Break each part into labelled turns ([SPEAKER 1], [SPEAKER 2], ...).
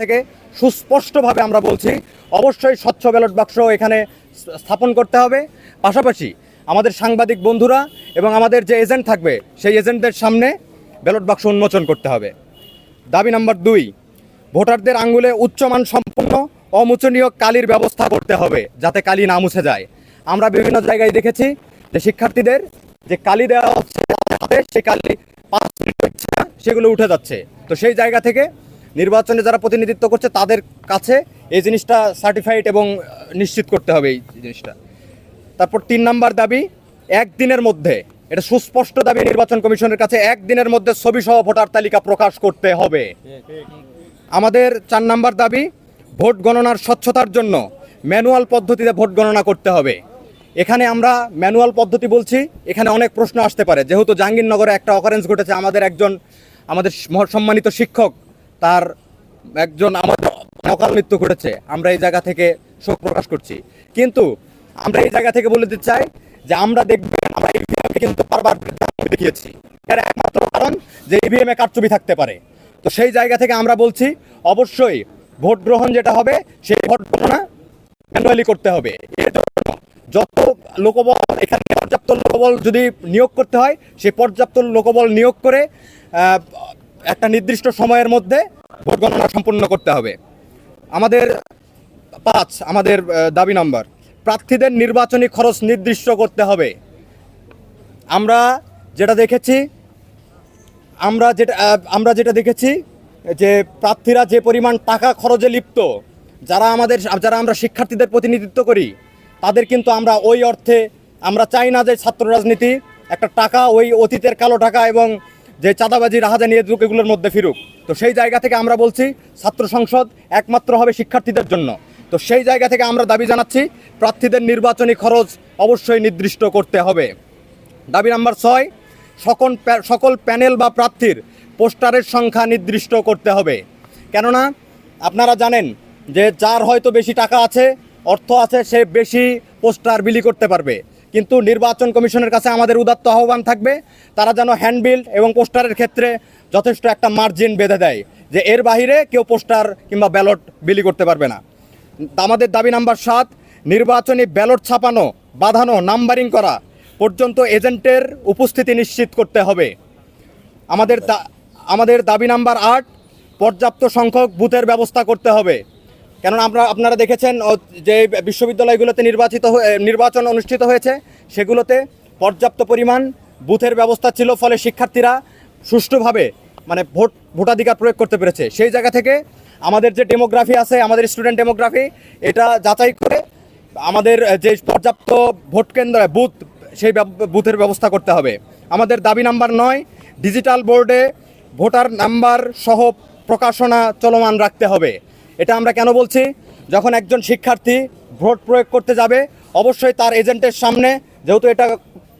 [SPEAKER 1] থেকে সুস্পষ্টভাবে আমরা বলছি, অবশ্যই স্বচ্ছ ব্যালট বাক্স এখানে স্থাপন করতে হবে। পাশাপাশি আমাদের সাংবাদিক বন্ধুরা এবং আমাদের যে এজেন্ট থাকবে, সেই এজেন্টদের সামনে ব্যালট বাক্স উন্মোচন করতে হবে। দাবি নাম্বার দুই, ভোটারদের আঙ্গুলে উচ্চমান সম্পন্ন, অমোচনীয় কালির ব্যবস্থা করতে হবে, যাতে কালি না মুছে যায়। আমরা বিভিন্ন জায়গায় দেখেছি যে শিক্ষার্থীদের যে কালি দেওয়া হচ্ছে সেই কালি পাঁচ সেগুলো উঠে যাচ্ছে। তো সেই জায়গা থেকে নির্বাচনে যারা প্রতিনিধিত্ব করছে তাদের কাছে এই জিনিসটা সার্টিফাইড এবং নিশ্চিত করতে হবে এই জিনিসটা। তারপর তিন নাম্বার দাবি, একদিনের মধ্যে, এটা সুস্পষ্ট দাবি নির্বাচন কমিশনের কাছে, একদিনের মধ্যে ছবি সহ ভোটার তালিকা প্রকাশ করতে হবে। আমাদের চার নাম্বার দাবি, ভোট গণনার স্বচ্ছতার জন্য ম্যানুয়াল পদ্ধতিতে ভোট গণনা করতে হবে। এখানে আমরা ম্যানুয়াল পদ্ধতি বলছি, এখানে অনেক প্রশ্ন আসতে পারে। যেহেতু জাহাঙ্গীরনগরে একটা অকারেন্স ঘটেছে, আমাদের একজন, আমাদের সম্মানিত শিক্ষক তার একজন আমাদের অকাল মৃত্যু ঘটেছে। আমরা এই জায়গা থেকে শোক প্রকাশ করছি। কিন্তু আমরা এই জায়গা থেকে বলে দিতে চাই যে আমরা দেখবেন, আমরা ইভিএম কিন্তু বারবার দেখিয়েছি। এর একমাত্র কারণ যে ইভিএম কারচুপি থাকতে পারে। তো সেই জায়গা থেকে আমরা বলছি, অবশ্যই ভোট গ্রহণ যেটা হবে, সেই ভোট গণনা ম্যানুয়ালি করতে হবে। এর জন্য যত লোকবল এখানে পর্যাপ্ত লোকবল যদি নিয়োগ করতে হয়, সেই পর্যাপ্ত লোকবল নিয়োগ করে একটা নির্দিষ্ট সময়ের মধ্যে ভোট গণনা সম্পূর্ণ করতে হবে। আমাদের পাঁচ, আমাদের দাবি নম্বর। প্রার্থীদের নির্বাচনী খরচ নির্দিষ্ট করতে হবে। আমরা যেটা দেখেছি, আমরা যেটা আমরা যেটা দেখেছি যে প্রার্থীরা যে পরিমাণ টাকা খরচে লিপ্ত, যারা আমাদের, যারা আমরা শিক্ষার্থীদের প্রতিনিধিত্ব করি, তাদের কিন্তু আমরা ওই অর্থে, আমরা চাই না যে ছাত্র রাজনীতি একটা টাকা ওই অতীতের কালো টাকা এবং যে চাঁদাবাজি রাহাজানি এগুলো- এগুলোর মধ্যে ফিরুক। তো সেই জায়গা থেকে আমরা বলছি, ছাত্র সংসদ একমাত্র হবে শিক্ষার্থীদের জন্য। তো সেই জায়গা থেকে আমরা দাবি জানাচ্ছি, প্রার্থীদের নির্বাচনী খরচ অবশ্যই নির্দিষ্ট করতে হবে। দাবি নাম্বার ছয় সকল সকল প্যানেল বা প্রার্থীর পোস্টারের সংখ্যা নির্দিষ্ট করতে হবে। কেননা, আপনারা জানেন যে যার হয়তো বেশি টাকা আছে, অর্থ আছে, সে বেশি পোস্টার বিলি করতে পারবে। কিন্তু নির্বাচন কমিশনের কাছে আমাদের উদাত্ত আহ্বান থাকবে, তারা যেন হ্যান্ডবিল এবং পোস্টারের ক্ষেত্রে যথেষ্ট একটা মার্জিন বেঁধে দেয়, যে এর বাইরে কেউ পোস্টার কিংবা ব্যালট বিলি করতে পারবে না। আমাদের দাবি নাম্বার সাত, নির্বাচনী ব্যালট ছাপানো, বাঁধানো, নাম্বারিং করা পর্যন্ত এজেন্টের উপস্থিতি নিশ্চিত করতে হবে। আমাদের আমাদের দাবি নাম্বার আট, পর্যাপ্ত সংখ্যক বুথের ব্যবস্থা করতে হবে। কেননা আমরা, আপনারা দেখেছেন যে বিশ্ববিদ্যালয়গুলোতে নির্বাচিত নির্বাচন অনুষ্ঠিত হয়েছে, সেগুলোতে পর্যাপ্ত পরিমাণ বুথের ব্যবস্থা ছিল, ফলে শিক্ষার্থীরা সুষ্ঠুভাবে মানে ভোট, ভোটাধিকার প্রয়োগ করতে পেরেছে। সেই জায়গা থেকে আমাদের যে ডেমোগ্রাফি আছে, আমাদের স্টুডেন্ট ডেমোগ্রাফি, এটা যাচাই করে আমাদের যে পর্যাপ্ত ভোট কেন্দ্র, বুথ, সেই বুথের ব্যবস্থা করতে হবে। আমাদের দাবি নাম্বার নয়, ডিজিটাল বোর্ডে ভোটার নাম্বার সহ প্রকাশনা চলমান রাখতে হবে। এটা আমরা কেন বলছি? যখন একজন শিক্ষার্থী ভোট প্রয়োগ করতে যাবে, অবশ্যই তার এজেন্টের সামনে, যেহেতু এটা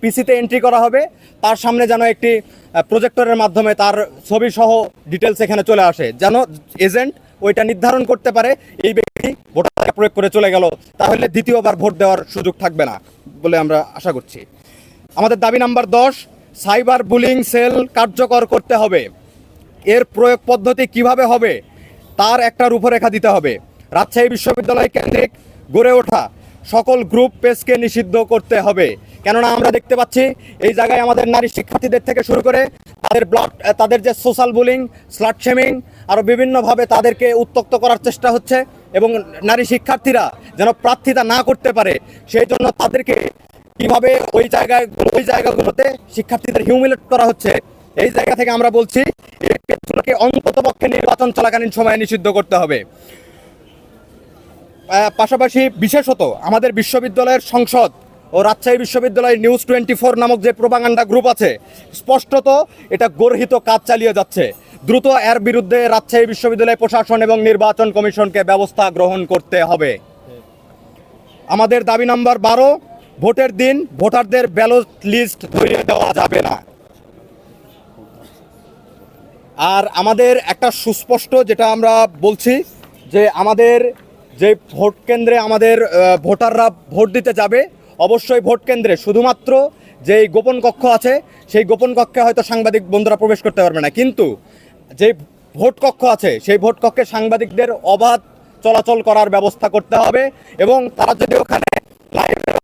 [SPEAKER 1] পিসিতে এন্ট্রি করা হবে, তার সামনে যেন একটি প্রজেক্টরের মাধ্যমে তার ছবি সহ ডিটেলস এখানে চলে আসে। যেন এজেন্ট ওইটা নির্ধারণ করতে পারে, এই ব্যক্তি ভোটার প্রয়োগ করে চলে গেল, তাহলে দ্বিতীয়বার ভোট দেওয়ার সুযোগ থাকবে না বলে আমরা আশা করছি। আমাদের দাবি নাম্বার দশ, সাইবার বুলিং সেল কার্যকর করতে হবে। এর প্রয়োগ পদ্ধতি কীভাবে হবে? তার একটা রূপরেখা দিতে হবে। রাজশাহী বিশ্ববিদ্যালয় কেন্দ্রিক গড়ে ওঠা সকল গ্রুপ পেজকে নিষিদ্ধ করতে হবে। কেননা আমরা দেখতে পাচ্ছি, এই জায়গায় আমাদের নারী শিক্ষার্থীদের থেকে শুরু করে তাদের ব্লড তাদের যে সোশ্যাল বুলিং স্লাট শেমিং আরও বিভিন্নভাবে তাদেরকে উত্তক্ত করার চেষ্টা হচ্ছে এবং নারী শিক্ষার্থীরা যেন প্রার্থিতা না করতে পারে, সেই জন্য তাদেরকে কীভাবে ওই জায়গায়, ওই জায়গাগুলোতে শিক্ষার্থীদের হিউমিলেট করা হচ্ছে এই জায়গা থেকে আমরা বলছি, এই পেজগুলোকে অন্তত পক্ষে নির্বাচন চলাকালীন সময়ে নিষিদ্ধ করতে হবে। পাশাপাশি বিশেষত আমাদের বিশ্ববিদ্যালয়ের সংসদ ও রাজশাহী বিশ্ববিদ্যালয় নিউজ টোয়েন্টি ফোর নামক যে প্রোপাগান্ডা গ্রুপ আছে, স্পষ্টত এটা গর্হিত কাজ চালিয়ে যাচ্ছে। দ্রুত এর বিরুদ্ধে রাজশাহী বিশ্ববিদ্যালয় প্রশাসন এবং নির্বাচন কমিশনকে ব্যবস্থা গ্রহণ করতে হবে। আমাদের দাবি নম্বর বারো, ভোটের দিন ভোটারদের ব্যালট লিস্ট ধরিয়ে দেওয়া যাবে না। আর আমাদের একটা সুস্পষ্ট যেটা আমরা বলছি যে আমাদের যে ভোট কেন্দ্রে আমাদের ভোটাররা ভোট দিতে যাবে, অবশ্যই ভোট কেন্দ্রে। শুধুমাত্র যেই গোপন কক্ষ আছে, সেই গোপন কক্ষে হয়তো সাংবাদিক বন্ধুরা প্রবেশ করতে পারবে না। কিন্তু যে ভোট কক্ষ আছে, সেই ভোট কক্ষে সাংবাদিকদের অবাধ চলাচল করার ব্যবস্থা করতে হবে এবং তারা যদি ওখানে লাইভের